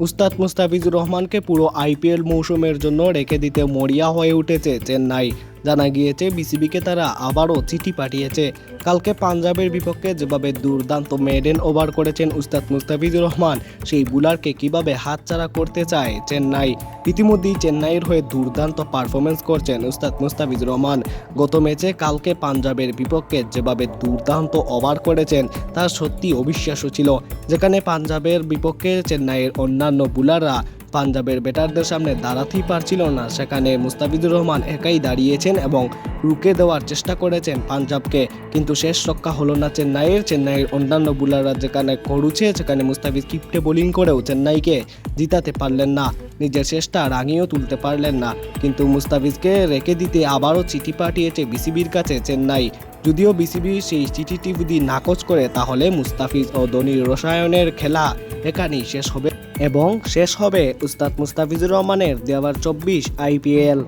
উস্তাদ মুস্তাফিজুর রহমানকে পুরো আইপিএল মৌসুমের জন্য রেখে দিতে মরিয়া হয়ে উঠেছে চেন্নাই। জানা গিয়েছে, বিসিবিকে তারা আবারও চিঠি পাঠিয়েছে। কালকে পাঞ্জাবের বিপক্ষে যেভাবে দুর্দান্ত মেডেন ওভার করেছেন উস্তাদ মুস্তাফিজুর রহমান, সেই বুলারকে কীভাবে হাতছাড়া করতে চায় চেন্নাই? ইতিমধ্যেই চেন্নাইয়ের হয়ে দুর্দান্ত পারফরমেন্স করছেন উস্তাদ মুস্তাফিজুর রহমান। গত ম্যাচে কালকে পাঞ্জাবের বিপক্ষে যেভাবে দুর্দান্ত ওভার করেছেন, তা সত্যি অবিশ্বাস্য ছিল। যেখানে পাঞ্জাবের বিপক্ষে চেন্নাইয়ের অন্যান্য বুলাররা পাঞ্জাবের ব্যাটারদের সামনে দাঁড়াতেই পারছিল না। সেখানে মুস্তাফিজুর রহমান একাই দাঁড়িয়েছেন এবং রুকে দেওয়ার চেষ্টা করেছেন পাঞ্জাবকে। কিন্তু শেষ রক্ষা হলো না চেন্নাইয়ের। চেন্নাইয়ের অন্যান্য বোলাররা যেখানে করুছে সেখানে মুস্তাফিজ কিপটে বোলিং করেও চেন্নাইকে জিতাতে পারলেন না। নিজের শেষটা রাঙিয়েও তুলতে পারলেন না। কিন্তু মুস্তাফিজকে রেখে দিতে আবারও চিঠি পাঠিয়েছে বিসিবির কাছে চেন্নাই। যদিও বিসিবি সেই চিঠিটি যদি নাকচ করে, তাহলে মুস্তাফিজ ও ধোনির রসায়নের খেলা এখানেই শেষ হবে। এবং শেষ হবে উস্তাদ মুস্তাফিজুর রহমানের দুই হাজার চব্বিশ আইপিএল।